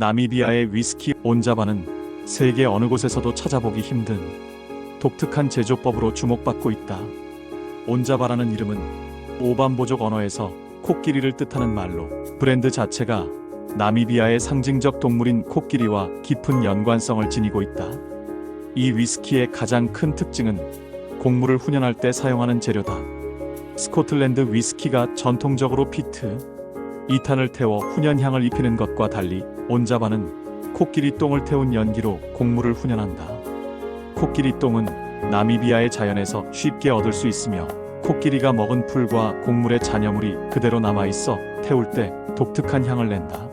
나미비아의 위스키 온자바는 세계 어느 곳에서도 찾아보기 힘든 독특한 제조법으로 주목받고 있다. 온자바라는 이름은 오반보족 언어에서 코끼리를 뜻하는 말로 브랜드 자체가 나미비아의 상징적 동물인 코끼리와 깊은 연관성을 지니고 있다. 이 위스키의 가장 큰 특징은 곡물을 훈연할 때 사용하는 재료다. 스코틀랜드 위스키가 전통적으로 피트, 2탄을 태워 훈연향을 입히는 것과 달리 온자바는 코끼리 똥을 태운 연기로 곡물을 훈연한다. 코끼리 똥은 나미비아의 자연에서 쉽게 얻을 수 있으며 코끼리가 먹은 풀과 곡물의 잔여물이 그대로 남아 있어 태울 때 독특한 향을 낸다.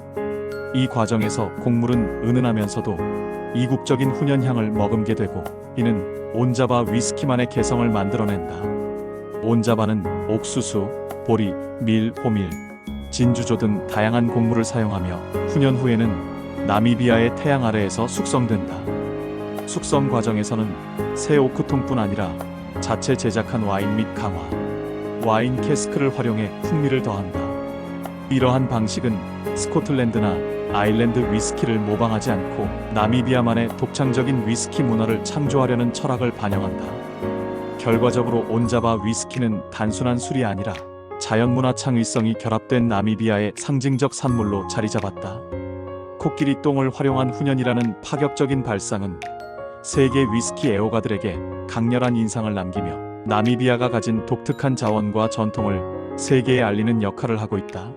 이 과정에서 곡물은 은은하면서도 이국적인 훈연향을 머금게 되고 이는 온자바 위스키만의 개성을 만들어낸다. 온자바는 옥수수, 보리, 밀, 호밀, 진주조 등 다양한 곡물을 사용하며 훈연 후에는 나미비아의 태양 아래에서 숙성된다. 숙성 과정에서는 새 오크통뿐 아니라 자체 제작한 와인 및 강화, 와인 캐스크를 활용해 풍미를 더한다. 이러한 방식은 스코틀랜드나 아일랜드 위스키를 모방하지 않고 나미비아만의 독창적인 위스키 문화를 창조하려는 철학을 반영한다. 결과적으로 온자바 위스키는 단순한 술이 아니라 자연문화 창의성이 결합된 나미비아의 상징적 산물로 자리 잡았다. 코끼리 똥을 활용한 훈연이라는 파격적인 발상은 세계 위스키 애호가들에게 강렬한 인상을 남기며 나미비아가 가진 독특한 자원과 전통을 세계에 알리는 역할을 하고 있다.